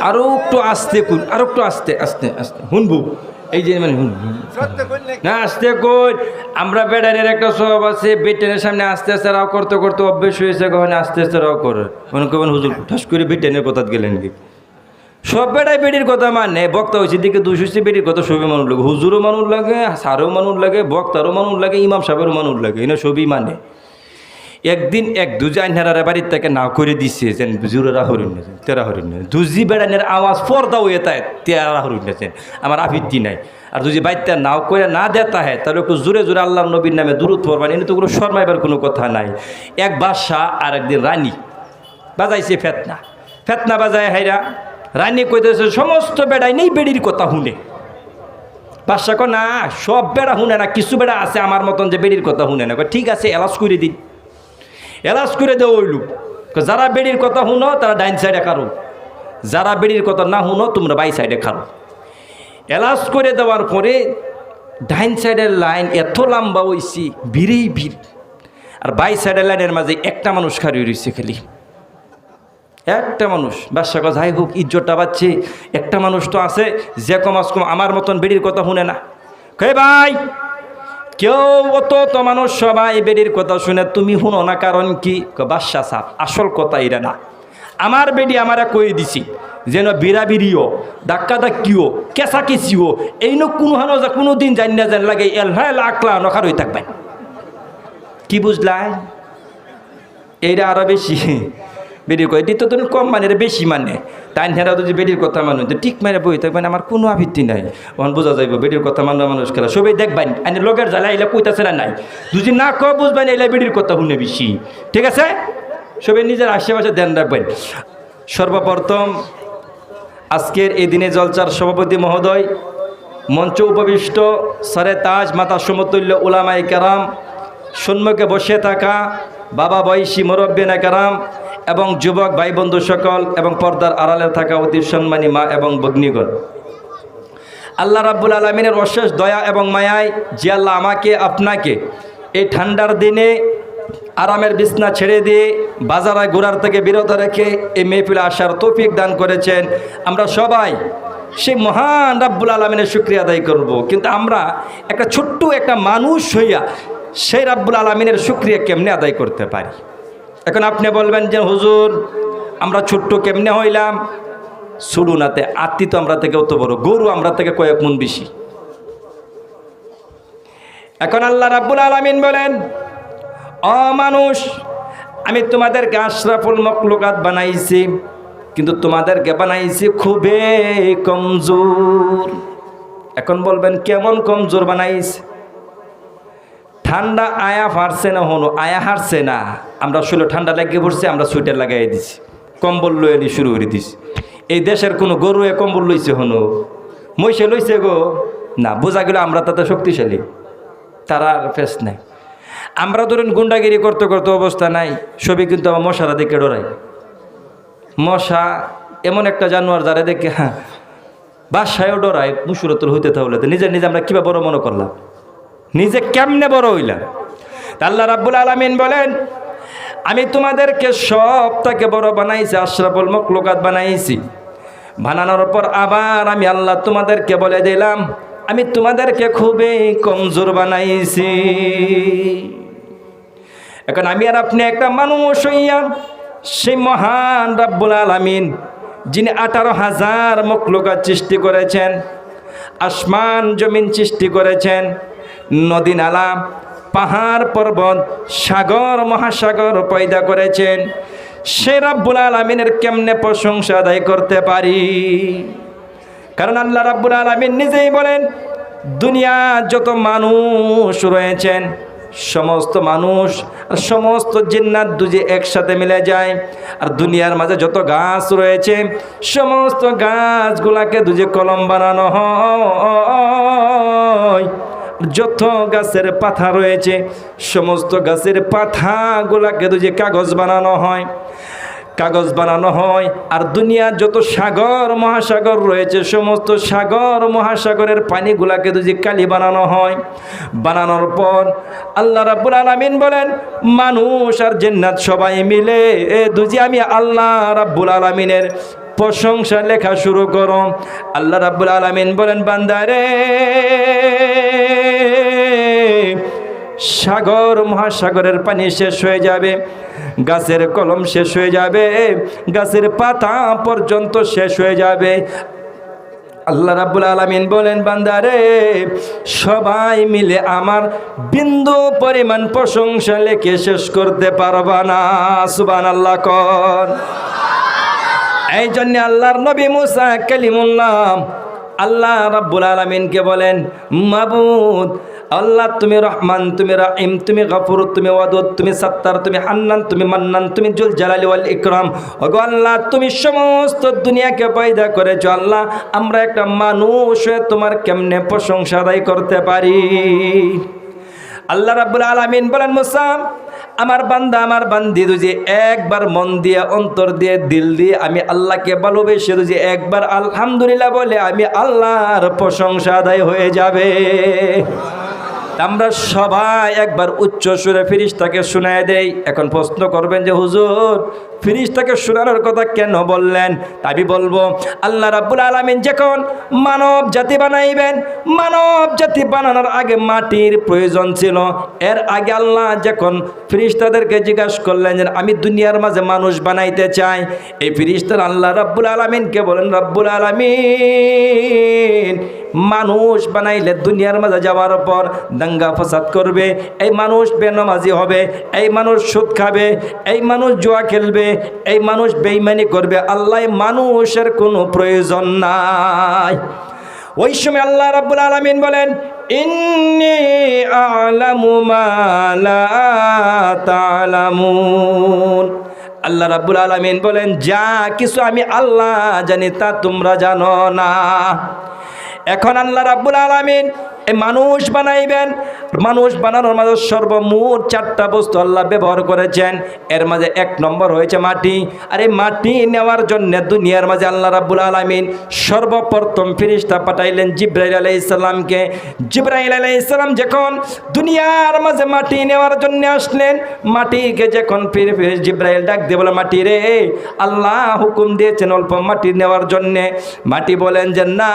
আরও একটু আস্তে কুন আরও একটু আস্তে আস্তে আস্তে। শুনব? এই যে মানে। না আস্তে কই আমরা বেডানের একটা স্বভাব আছে বেটেনের সামনে আস্তে আস্তে রাও করতে করতে অভ্যেস হয়েছে কখন আস্তে আস্তে রাও করে। মনে করবেন হুজুর ঠাস করে বেটেনের কথা গেলেন কি? সব বেড়াই বেডির কথা মানে বক্তা হয়েছে দিকে দুশো হচ্ছে বেডির কথা সবই মানুষ লাগে। হুজুরও মানুষ লাগে সারও মানুষ লাগে বক্তারও মানুষ লাগে ইমাম সাহেবেরও মানুষ লাগে। এনে সবই মানে। একদিন এক দুজি আইনারা বাড়ির থেকে না করে দিচ্ছে যেন জুরেরা হরিণ নেছেন তেরা হরিণ নেছেন দুজি বেড়ানের আওয়াজ পর্দা হয়ে তাই, তেরা হরিণ নেছেন আমার আফিত্তি নাই। আর দুজি বাইতে নাও করে না দেতা হয় তাহলে একটু জোরে জোরে আল্লাহ নবীর নামে দূরত পড়বেন, এনে তো কোনো শর্মাইবার কোনো কথা নাই। এক বাদশাহ আর একদিন রানী, বাজাইছে ফেতনা। ফেতনা বাজায় হাইরা, রানী কইতেছে, সমস্ত বেড়াই নেই বেড়ির কথা শুনে বাদশাহ না, সব বেড়া শুনে না, কিছু বেড়া আছে আমার মতন যে বেড়ির কথা শুনে না। ঠিক আছে, এলাচ করে দিন। এলাচ করে দেও ওইলু যারা বেড়ির কথা শুনো, তারা ডাইন সাইডে খারো। যারা বেড়ির কথা না শুনো, তোমরা বাই সাইডে খারো। এলাচ করে দেওয়ার পরে ডাইন সাইডের লাইন এত লম্বা হইছি, ভিড়েই ভিড়। আর বাই সাইডের লাইনের মাঝে একটা মানুষ খারি রয়েছে খালি। একটা মানুষ বাদশা কথা যাই হোক, ইজ্জতটা পাচ্ছে। একটা মানুষ তো আছে, যে কমাস কম আমার মতন বেড়ির কথা শুনে না। কে ভাই? কেউ অত তো মানুষ সবাই বেডির কথা শুনে তুমি শুনো না কারণ কি? কয়, বাদশা সাপ আসল কথা এটা না। আমার বেডি আমারা কই দিছি যেন বিড়াবিড়িও ধাক্কা ধাক্কিও কেঁচা কেঁচিও এই নো কোনো হানো যা কোনো দিন জানি না জান লাগে এল হ্যাঁ লাখলা নখার হয়ে থাকবেন। কি বুঝলাই এইটা আরও বেশি বেডির কথা তো তুমি কম মানে বেশি মানে তাই হেরা যদি বেডির কথা মানুষ ঠিক মেরে বই থাকবেন আমার কোনো আবৃত্তি নাই। ওখান বোঝা যাইব বেডির কথা মানো মানুষ খেলা সবাই দেখবেন আইনে লগের জ্বালা এলে কইতাছে না নাই। যদি না ক বুঝবেন এলে বেডির কথা শুনে বেশি। ঠিক আছে? সবাই নিজের আশেপাশে ধ্যান রাখবেন। সর্বপ্রথম, আজকের এই দিনে জলচার সভাপতি মহোদয়, মঞ্চ উপবিষ্ট সরে তাজ মাতা সমতুল্য ওলামাই কারাম সম্মুখে বসে থাকা বাবা বয়সী মুরব্বিনা কারাম এবং যুবক ভাই বন্ধু সকল এবং পর্দার আড়ালে থাকা অতি সম্মানী মা এবং ভগ্নিগণ। আল্লাহ রাব্বুল আলমিনের অশেষ দয়া এবং মায়ায় যে আল্লাহ আমাকে, আপনাকে এই ঠান্ডার দিনে আরামের বিছনা ছেড়ে দিয়ে বাজারে ঘোরার থেকে বিরত রেখে এই মেহফিলে আসার তৌফিক দান করেছেন। আমরা সবাই সেই মহান রাব্বুল আলমিনের শুক্রিয়া আদায় করব। কিন্তু আমরা একটা ছোট্ট একটা মানুষ হইয়া সেই রাব্বুল আলমিনের শুক্রিয়া কেমনে আদায় করতে পারি? এখন আপনি বলবেন যে, হুজুর, আমরা ছোট্ট কেমনে হইলাম? সুডুনাতে আত্মি তো আমরা থেকে অত বড়, গরু আমরা থেকে কয়েক মন বেশি। এখন আল্লাহ রাব্বুল আলামিন বলেন, অ মানুষ, আমি তোমাদেরকে আশরাফুল মকলুকাত বানাইছি, কিন্তু তোমাদেরকে বানাইছি খুবই কমজোর। এখন বলবেন, কেমন কমজোর বানাইছে? ঠান্ডা আয়া ফারছে না হনো, আয়া হারছে না। আমরা শুলো ঠান্ডা লাগিয়ে পড়ছে, আমরা সুইটার লাগাই দিছি। কম্বল লয়ে নি শুরু করে দিছি। এই দেশের কোনো গরু এ কম্বল লইছে হনো? মহিষে লইছে গো? না, বোঝা গেল আমরা তাতে শক্তিশালী। তারা আর ফেস নাই। আমরা ধরুন গুন্ডাগিরি করতে করতে অবস্থা নাই, সবই কিন্তু আমার মশারা দেখে ডরাই মশা এমন একটা জানোয়ার যারা দেখে হ্যাঁ বাসায়ও ডরায় মুসুরতর হইতে তাহলে তো নিজে আমরা কিবা বড় মনে করলাম। নিজে কেমনে বড় হইলাম? তা আল্লাহ রাব্বুল আলামিন বলেন, আমি তোমাদেরকে সব থেকে বড় বানাইছি, আশরাফুল মকলুকাত বানাইছি। বানানোর পর আবার আমি আল্লাহ তোমাদেরকে বলে দিলাম, আমি তোমাদেরকে খুবই কমজোর বানাইছি। এখন আমি আর আপনি একটা মানুষ হইয়া সেই মহান রাব্বুল আলামিন, যিনি আঠারো হাজার মকলুকাত সৃষ্টি করেছেন, আসমান জমিন সৃষ্টি করেছেন নদী নালা, পাহাড় পর্বত, সাগর, মহাসাগর পয়দা করেছেন। সে রাব্বুল আলমিনের কেমনে প্রশংসা আদায় করতে পারি? কারণ আল্লাহ রাব্বুল আলমিন নিজেই বলেন, দুনিয়া যত মানুষ রয়েছেন, সমস্ত মানুষ আর সমস্ত জিন্নাত দুজে একসাথে মিলে যায়। আর দুনিয়ার মাঝে যত গাছ রয়েছে, সমস্ত গাছগুলাকে দুজে কলম বানানো হয়। যত গাছের পাতা রয়েছে, সমস্ত গাছের পাতাগুলাকে দুজে কাগজ বানানো হয়, কাগজ বানানো হয়, আর দুনিয়ার যত সাগর, মহাসাগর রয়েছে, সমস্ত সাগর, মহাসাগরের পানিগুলাকে দুজি কালি বানানো হয়। বানানোর পর আল্লাহ রাব্বুল আলামিন বলেন, মানুষ আর জান্নাত সবাই মিলে, এ দুজি আমি আল্লাহ রাব্বুল আলামিনের প্রশংসা লেখা শুরু করো। আল্লাহ রাব্বুল আলামিন বলেন বান্দারে সাগর মহাসাগরের পানি শেষ হয়ে যাবে, গাছের কলম শেষ হয়ে যাবে, গাছের পাতা পর্যন্ত শেষ হয়ে যাবে। আল্লাহ রাব্বুল আলামিন বলেন বান্দারে সবাই মিলে আমার বিন্দু পরিমাণ প্রশংসা লেখে শেষ করতে পারবা না সুবান আল্লাহ কর এই জন্য আল্লাহর নবী মুসা কালিমুল্লাহ আল্লাহ রাব্বুল আলামিনকে বলেন, মাবুদ আল্লাহ, তুমি রহমান, তুমি রাহিম, তুমি গফুর, তুমি ওয়াদুদ, তুমি সত্তার, তুমি হান্নান, তুমি মান্নান, তুমি জুল জালালি ওয়াল ইকরাম। ওগো আল্লাহ, তুমি সমস্ত দুনিয়াকে পয়দা করেছ আল্লাহ, আমরা একটা মানুষ হয়ে তোমার কেমনে প্রশংসা আদায় করতে পারি? আল্লাহ রাব্বুল আলামিন বলেন, মুসা, আমার বান্দা, আমার বান্দি দুজি একবার মন দিয়ে, অন্তর দিয়ে, দিল দিয়ে আমি আল্লাহকে ভালোবেসে যে একবার আলহামদুলিল্লাহ বলে আমি আল্লাহর প্রশংসা আদায় হয়ে যাবে। আমরা সবাই একবার উচ্চ সুরে ফিরিস্তাকে শুনে দেই। এখন প্রশ্ন করবেন যে হুজুর ফিরিস্তাকে শোনানোর কথা কেন বললেন? আমি বলব, আল্লাহ রাব্বুল আলামিন যখন মানব জাতি বানাইবেন, মানব জাতি বানানোর আগে মাটির প্রয়োজন ছিল। এর আগে আল্লাহ যখন ফিরিস্তাদেরকে জিজ্ঞাসা করলেন যে, আমি দুনিয়ার মাঝে মানুষ বানাইতে চাই? এই ফিরিস্তার আল্লাহ রাব্বুল আলামিনকে বলেন, রাব্বুল আলামিন, মানুষ বানাইলে দুনিয়ার মাঝে যাওয়ার পর দাঙ্গা ফসাদ করবে। এই মানুষ বেনমাজি হবে, এই মানুষ সুদ খাবে, এই মানুষ জুয়া খেলবে এই মানুষ বেইমানি করবে। আল্লাহ মানুষের কোনো প্রয়োজন নাই। ওই সময় আল্লাহ রাব্বুল আলামিন বলেন, ইন্নি আলামু মা লা তালামুন। আল্লাহ রাব্বুল আলামিন বলেন, যা কিছু আমি আল্লাহ জানি তা তোমরা জানো না। এখন আল্লাহ রাব্বুল আলামিন মানুষ বানাইবেন। মানুষ বানানোর মাঝে সর্বমোট চারটা বস্তু আল্লাহ ব্যবহার করেছেন। এর মাঝে এক নম্বর হয়েছে মাটি। আর এই মাটি নেওয়ার জন্য দুনিয়ার মাঝে আল্লাহ রাব্বুল আলামিন সর্বপ্রথম ফিরিস্তা পাঠাইলেন জিব্রাইল আলাইহিস সালামকে জিব্রাইল আলাইহিস সালাম যখন দুনিয়ার মাঝে মাটি নেওয়ার জন্য আসলেন, মাটিকে যখন ফিরে ফিরে জিব্রাইল ডাক দিয়ে বলে, মাটি রে, আল্লাহ হুকুম দিয়েছেন অল্প মাটি নেওয়ার জন্যে। মাটি বলেন যে, না,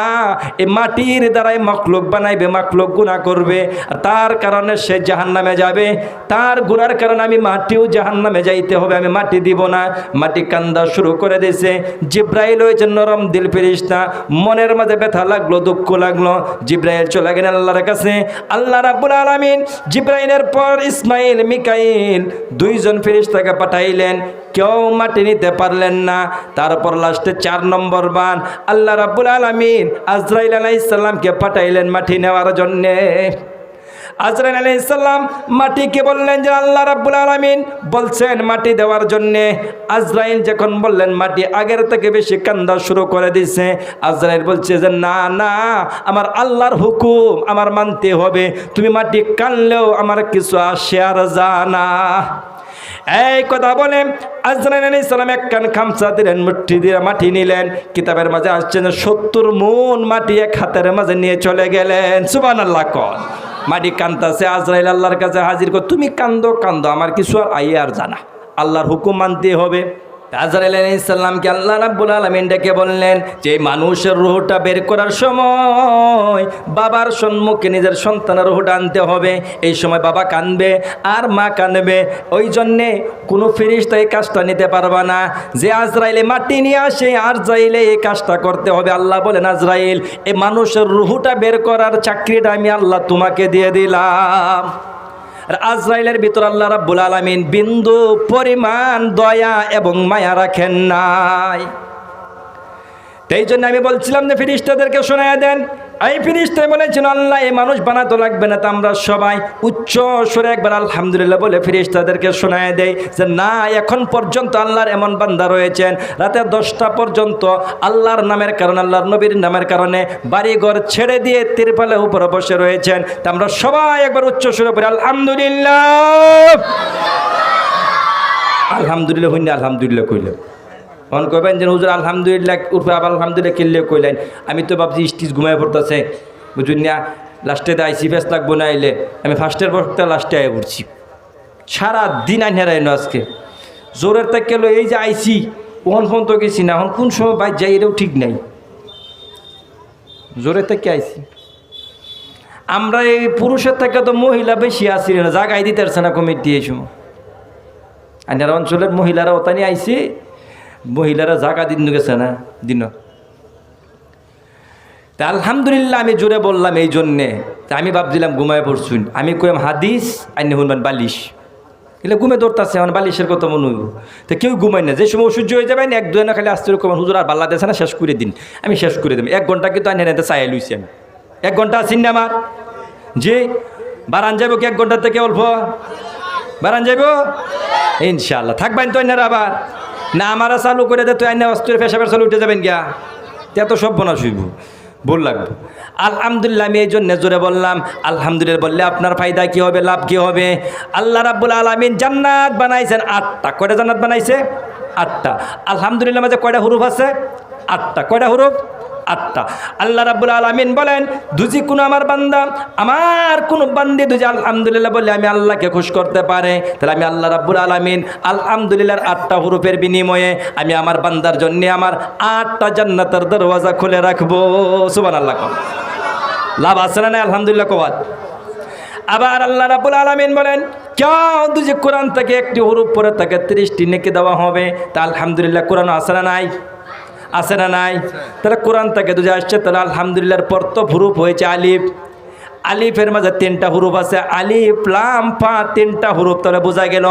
এই মাটির দ্বারাই মখলুক বানাইবে, মখলুক গুণা করবে। আর তার কারণে সে জাহান্নামে যাবে। তার গুণার কারণে আমি মাটিও জাহান্নামে যাইতে হবে, আমি মাটি দিব না। মাটি কান্দা শুরু করে দিয়েছে। জিব্রাইল হয়েছে নরম দিল ফেরিস্তা। মনের মাঝে ব্যথা লাগল, দুঃখ লাগল। জিব্রাইল চলে গেলেন আল্লাহর কাছে। আল্লাহ রাব্বুল আলামিন জিব্রাইলের পর ইসমাইল, মিকাইল দুইজন ফেরিস্তাকে পাঠাইলেন। কেউ মাটি নিতে পারলেন না। তারপর লাস্টে চার নম্বর বান। আল্লাহ রাব্বুল আলামিন আজরাইল আলাইসাল্লামকে পাঠাইলেন মাটি নেওয়ার জন্যে। আজরাইল আলাইসাল্লাম মাটিকে বললেন যে, আল্লাহ রাব্বুল আলামিন বলছেন মাটি দেওয়ার জন্যে। আজরাইল যখন বললেন, মাটি আগের থেকে বেশি কান্দা শুরু করে দিছে। আজরাইল বলছে যে, না না, আমার আল্লাহর হুকুম আমার মানতে হবে। তুমি মাটি কানলেও আমার কিছু আসে আর জানা এই কথা বলে আজরান আলাইহিস সালাম এক কান খামসা দিলেন, মুঠি দিয়ে মাটি নিলেন, কিতাবের মাঝে আসছেন, সত্তর মন মাটি এক হাতের মাঝে নিয়ে চলে গেলেন। সুবান আল্লাহ কন। মাটি কান্দাছে আজরাইল আল্লাহর কাছে হাজির কর, তুমি কান্দো কান্দো আমার কিছু আর আইয়ে আর জানা। আল্লাহর হুকুম মানতে হবে। আজরাইল আলাইসাল্লামকে আল্লাহ রাব্বুল আলামিন ডেকে বললেন, যে মানুষের রুহটা বের করার সময় বাবার সম্মুখে নিজের সন্তানের রুহটা আনতে হবে। এই সময় বাবা কানবে আর মা কানবে। ওই জন্যে কোনো ফিরিস্তা এই কাজটা নিতে পারবা না। যে আজরাইলে মাটি নিয়ে আসে আর যাইলে এই কাজটা করতে হবে। আল্লাহ বলেন, আজরাইল এই মানুষের রুহুটা বের করার চাকরিটা আমি আল্লাহ তোমাকে দিয়ে দিলাম। আর আজরাইলের ভিতর আল্লাহ রাব্বুল আলামিন বিন্দু পরিমাণ দয়া এবং মায়া রাখেন নাই। তাই জন্য আমি বলছিলাম যে ফিরিস্তাদেরকে শোনায় দেন। এই ফিরিস্তায় বলেছেন, আল্লাহ এই মানুষ বানাতে লাগবে না তা আমরা সবাই উচ্চ স্বরে একবার আলহামদুলিল্লাহ বলে ফিরিস্তাদেরকে শোনায় দেয় যে, না, এখন পর্যন্ত আল্লাহর এমন বান্দা রয়েছেন। রাতে দশটা পর্যন্ত আল্লাহর নামের কারণে, আল্লাহর নবীর নামের কারণে বাড়িঘর ছেড়ে দিয়ে তিরপালের উপরে বসে রয়েছেন। তা আমরা সবাই একবার উচ্চ সুরে পড়ি আলহামদুলিল্লাহ। আলহামদুলিল্লাহ হইনি, আলহামদুলিল্লাহ কইলাম। তখন কইবেন যে, হুজুর, আলহামদুলিল্লাহ উঠবে আবার আলহামদুলিল্লাহ কিনলে কইলেন? আমি তো ভাবছি স্টিচ ঘুমায় পড়তেছে। বুঝুন না, লাস্টে তো আইসি, ফেস লাগবো না আমি ফার্স্টের বক্তা লাস্টে আয় পড়ছি। সারা দিন আইন হেরাইন আজকে। জোরের তাক থেকে এই যে আইসি, ওহন ফোন তো গেছি না এখন কোন সময় বাইর যাই, এটাও ঠিক নাই। জোরে থেকে আইছি আমরা এই পুরুষের থেকে তো মহিলা বেশি আসি না, জাগাই দিতে পারছে না কমিটি এই সময়। আইনার অঞ্চলের মহিলারা ওতানি আইছে মহিলারা জাগা দিন গেছে না? দিন তা আলহামদুলিল্লাহ আমি জোরে বললাম এই জন্যে। তা আমি ভাবছিলাম ঘুমায় পড়ছুন। আমি কইম হাদিস, আইনি হুনবান বালিশ। এলে ঘুমে দৌড়তাছে আমার বালিশের কথা মনে হইব তো কেউ ঘুমায় না। যে সময় সূর্য হয়ে না এক দুজনে খালি আসতে কমান হুজুর, আর বাল্লা দেশে না, শেষ করে দিন। আমি শেষ করে দেব। এক ঘণ্টা কিন্তু আইনে নেতে চাই লুইছি আমি। এক ঘণ্টা আছেন না আমার? যে বারান যাব কি এক ঘণ্টার থেকে অল্প? বারান যাইব? ইনশাল্লাহ থাকবেন তো আবার। না, আমারা চালু করে দে, তুই আইনা অস্ত্রের পেশাবের চালু উঠে যাবেন গিয়া। তে তো সব বোনা শুইব বল লাগবে। আলহামদুলিল্লাহ, আমি এই জন্য জোরে বললাম, আলহামদুলিল্লাহ বললে আপনার ফায়দা কী হবে, লাভ কী হবে? আল্লাহ রাব্বুল আলমিন জান্নাত বানাইছেন আটটা। কয়টা জান্নাত বানাইছে? আটটা। আলহামদুলিল্লাহ, মাঝে কয়টা হুরুফ আছে? আটটা। কয়টা হুরুফ? আটটা আল্লাহ রাব্বুল আলামিন বলেন, দুজি কোনো আমার বান্দা, আমার কোনো বান্দি দুজি আলহামদুলিল্লাহ বলে আমি আল্লাহকে খুশ করতে পারে। তাহলে আমি আল্লাহ রাব্বুল আলামিন আলহামদুলিল্লাহর আটটা হুরুফের বিনিময়ে আমি আমার বান্দার জন্যে আমার আটটা জান্নাতের দরওয়াজা খুলে রাখব। সুবহানাল্লাহ কম লাভ আছে না আলহামদুলিল্লাহ কবাদ আবার আল্লাহ রাবুল আলমিন বলেন, কেউ দুজি কোরআন থেকে একটি হুরুপ পরে তাকে তিরিশটি নেকি দেওয়া হবে। তা আলহামদুলিল্লাহ কোরআন না নাই? আছে না নাই? তাহলে কোরআন থেকে দুজি আসছে, তাহলে আলহামদুলিল্লাহর পর তো হুরুপ হয়েছে আলিফ। আলিফের মাঝে তিনটা হুরুপ আছে, আলিফ, লাম পা তিনটা হুরুপ তাহলে বোঝা গেল,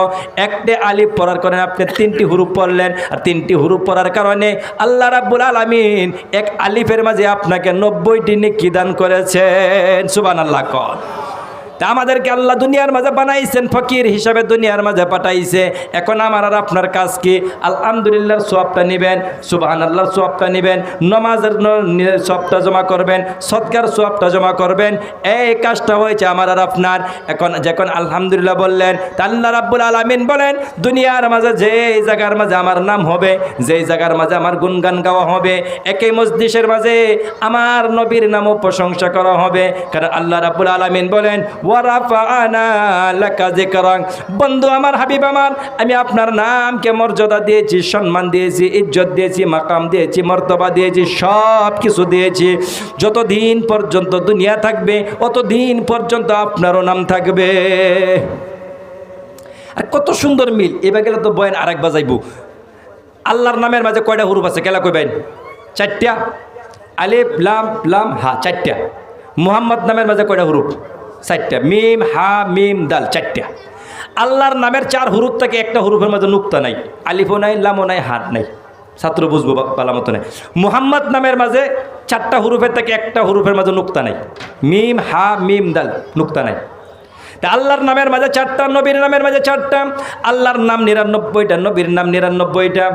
একটি আলিফ পড়ার কারণে আপনি তিনটি হুরুপ পড়লেন, আর তিনটি হুরুপ পড়ার কারণে আল্লাহ রাব্বুল আলামিন এক আলিফের মাঝে আপনাকে নব্বইটি নেকি দান করেছেন। সুবান আল্লাহ কর। তা আমাদেরকে আল্লাহ দুনিয়ার মাঝে বানাইছেন, ফকির হিসাবে দুনিয়ার মাঝে পাঠাইছে। এখন আমার আর আপনার কাজ কি? আলহামদুলিল্লাহর সোয়াবটা নেবেন সুবাহান আল্লাহর সোয়াবটা নেবেন, নমাজের সোয়াবটা জমা করবেন সৎকার সোয়াবটা জমা করবেন। এই কাজটা হয়েছে আমার আর আপনার। এখন যখন আলহামদুলিল্লাহ বললেন, তা আল্লাহ রাব্বুল আলামিন বলেন, দুনিয়ার মাঝে যে জায়গার মাঝে আমার নাম হবে যেই জায়গার মাঝে আমার গুনগান গাওয়া হবে, একই মসজিদের মাঝে আমার নবীর নামও প্রশংসা করা হবে। কারণ আল্লাহ রাব্বুল আলামিন বলেন ওয়ারাফানা লাকা যিকরাক বন্ধু, আমার হাবিব আমার, আমি আপনার নামকে মর্যাদা দিয়েছি, সম্মান দিয়েছি, ইজ্জত দিয়েছি, মাকাম দিয়েছি, মর্তবা দিয়েছি সব কিছু দিয়েছি। যতদিন পর্যন্ত দুনিয়া থাকবে, অতদিন পর্যন্ত আপনারও নাম থাকবে। আর কত সুন্দর মিল এবার গেলে তো বয়ান আরেক বাজাইব আল্লাহর নামের মাঝে কয়টা হুরুপ আছে, কেলা কইবেন? চারটা। আলিফ, লাম লাম, হা, চারটা। মুহাম্মদ নামের মাঝে কয়টা হুরুপ চারটা। মিম, হা, মিম, দাল, চারটা। আল্লাহর নামের চার হুরুপ থেকে, একটা হুরুফের মাঝে নুক্তা নাই, আলিফও নাই, লামও নাই, হাত নাই। ছাত্র বুঝব পালা মতো নাই। মুহাম্মদ নামের মাঝে চারটা হুরুফের থেকে, একটা হুরুফের মাঝে নুক্তা নাই। মিম, হা, মিম, দাল, নুক্তা নাই। তা আল্লাহর নামের মাঝে চারটা, নবীর নামের মাঝে চারটা, আল্লাহর নাম নিরানব্বইটা, নবীর নাম নিরানব্বইটা।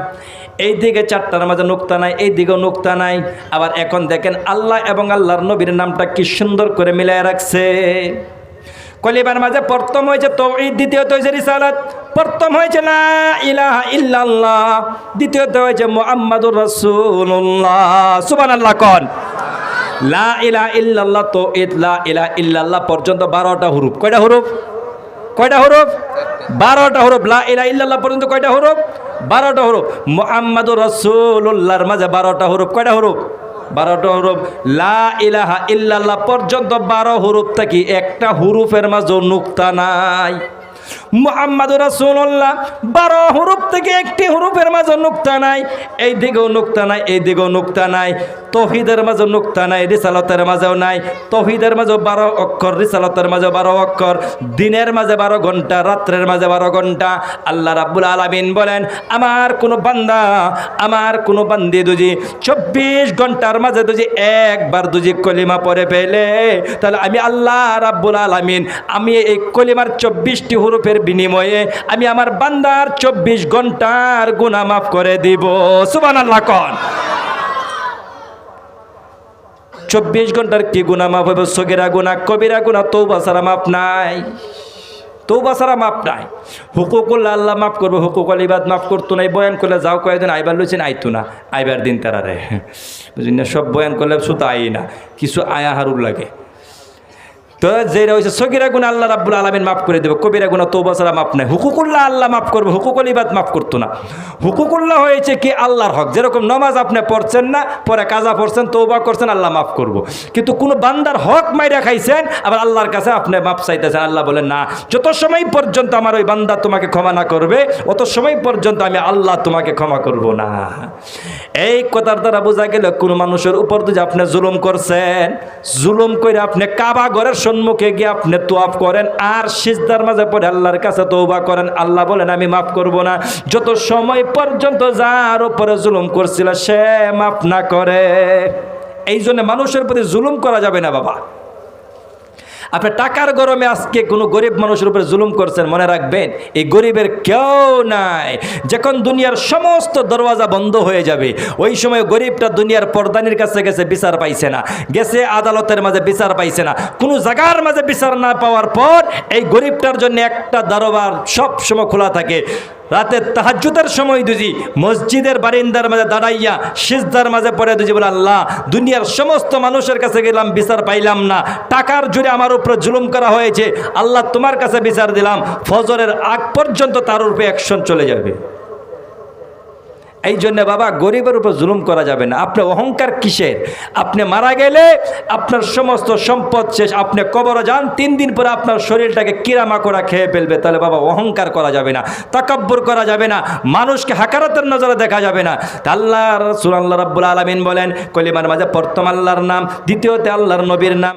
এই দিকে চারটার মাঝে নুক্তা নাই এই দিকেও নুক্তা নাই। আবার এখন দেখেন আল্লাহ এবং আল্লাহর নবীর নামটা কি সুন্দর করে মিলাই রাখছে। কলিবার মাঝে প্রথম হয়েছে তৌহিদ, দ্বিতীয়ত হয়েছে রিসালাত, প্রথম হয়েছে না ইলাহা ইল্লাল্লাহ, দ্বিতীয়ত হয়েছে মুহাম্মাদুর রাসূলুল্লাহ। সুবহানাল্লাহ কোন। লা ইলাহা ইল্লাল্লাহ তো ঈদ লা ইলাহা ইল্লাল্লাহ পর্যন্ত বারোটা হুরুফ। কয়টা হুরুফ? কয়টা হুরুফ? বারোটা হরফ, লা ইলাহা ইল্লাল্লাহ পর্যন্ত কয়টা হরফ? বারোটা হরফ। মুহাম্মাদুর রাসূলুল্লাহর মাঝে বারোটা হরফ। কয়টা হরফ? বারোটা হরফ। লা ইলাহা ইল্লাল্লাহ পর্যন্ত বারো হুরুফ থাকি। একটা হুরুফের মাঝে নুক্তা নাই। মুহাম্মদ রাসূলুল্লাহ। বারো হুরুফ থেকে একটি হুরুফের মাঝে নুক্তা নাই, এই দিকেও নুক্তা নাই, এই দিকেও নুক্তা নাই, তহিদের মাঝে নুক্তা নাই, রিসালতের মাঝেও নাই, তহিদের মাঝে বারো অক্ষর, রিসালতের মাঝে বারো অক্ষর, দিনের মাঝে বারো ঘণ্টা, রাত্রের মাঝে বারো ঘণ্টা। আল্লাহ রাব্বুল আলামিন বলেন, আমার কোনো বান্দা, আমার কোনো বান্দি দুজি চব্বিশ ঘণ্টার মাঝে দুজি একবার দুজি কলিমা পড়ে ফেলে। তাহলে আমি আল্লাহ রাব্বুল আলামিন, আমি এই কলিমার চব্বিশটি হুরুফের বিনিময়ে আমি আমার বান্দার চব্বিশ ঘণ্টার গুনাহ মাফ করে দিব। সুবান আল্লাহ কন। চব্বিশ ঘণ্টার কি গুণা মাফ হবে? সগেরা গুণা কবিরা গুণা তৌবা সারা মাফ নাই। তৌবা সারা মাপ নাই। হুকুকুল্লা আল্লাহ মাফ করব, হুকুক আলিবাদ মাফ করতো নাই বয়ান করলে যাও কয়েকদিন আইবার লইছেন, আইতো না। আইবার দিন তারা রে বুঝলি না, সব বয়ান করলে শুধু আই না। কিছু আয়া হারুর লাগে। তো যেটা হয়েছে সগিরা গুণা আল্লাহ রাব্বুল আলমিন মাফ করে দেবে, কবিরা গুণা তো বছরা মাফ নাই। হুকুকুল্লাহ আল্লাহ মাফ করবে, হুকুকুল ইবাদ মাফ করতো না। হুকুকুল্লাহ হয়েছে কি আল্লাহর হক। যেরকম নমাজ আপনি পড়ছেন না, পরে কাজা পড়ছেন তৌবা করছেন, আল্লাহ মাফ করব। কিন্তু কোনো বান্দার হক মাইরা খাইছেন, আবার আল্লাহর কাছে আপনি মাফ চাইতেছেন। আল্লাহ বলেন, না, যত সময় পর্যন্ত আমার ওই বান্দা তোমাকে ক্ষমা না করবে, অত সময় পর্যন্ত আমি আল্লাহ তোমাকে ক্ষমা করব না। এই কথার দ্বারা বোঝা গেল, কোনো মানুষের উপর যদি আপনি জুলুম করছেন, জুলুম করে আপনি কাবা ঘরের সম্মুখে গিয়ে আপনি তোয়াফ করেন, আর সিজদার মাঝে পড়ে আল্লাহর কাছে তৌবা করেন। আল্লাহ বলেন, আমি মাফ করব না। যত সময় পর্যন্ত যার উপরে জুলুম করছিল, সে মাফ না করে। এই জন্য মানুষের প্রতি জুলুম করা যাবে না, বাবা। আপনি টাকার গরমে আজকে কোনো গরিব মানুষের উপরে জুলুম করছেন, মনে রাখবেন, এই গরিবের কেউ নাই। যখন দুনিয়ার সমস্ত দরওয়াজা বন্ধ হয়ে যাবে, ওই সময় গরিবটা দুনিয়ার পর্দানির কাছে গেছে, বিচার পাইছে না। গেছে আদালতের মাঝে বিচার পাইছে না। কোনো জায়গার মাঝে বিচার না পাওয়ার পর এই গরিবটার জন্য একটা দরবার সব সময় খোলা থাকে। রাতে তাহাজ্জুদের সময় দুজি মসজিদের বারিন্দার মাঝে দাঁড়াইয়া সিজদার মাঝে পড়ে দুজি বলে, আল্লাহ, দুনিয়ার সমস্ত মানুষের কাছে গেলাম, বিচার পাইলাম না। টাকার জুড়ে আমার উপরে জুলুম করা হয়েছে। আল্লাহ তোমার কাছে বিচার দিলাম। ফজরের আগ পর্যন্ত তার উপরে অ্যাকশন চলে যাবে। এই জন্য বাবা, গরিবের উপর জুলুম করা যাবে না। আপনার অহংকার কিসের? আপনি মারা গেলে আপনার সমস্ত সম্পদ শেষ। আপনি কবর যান, তিন দিন পরে আপনার শরীরটাকে কিরামাকড়া খেয়ে ফেলবে। তাহলে বাবা, অহংকার করা যাবে না, তাকাব্বর করা যাবে না, মানুষকে হাকারতের নজরে দেখা যাবে না। আল্লাহ রসুল আল্লাহ রাব্বুল আলমিন বলেন, কলিমার মাঝে প্রথম আল্লাহর নাম, দ্বিতীয়তে আল্লাহর নবীর নাম।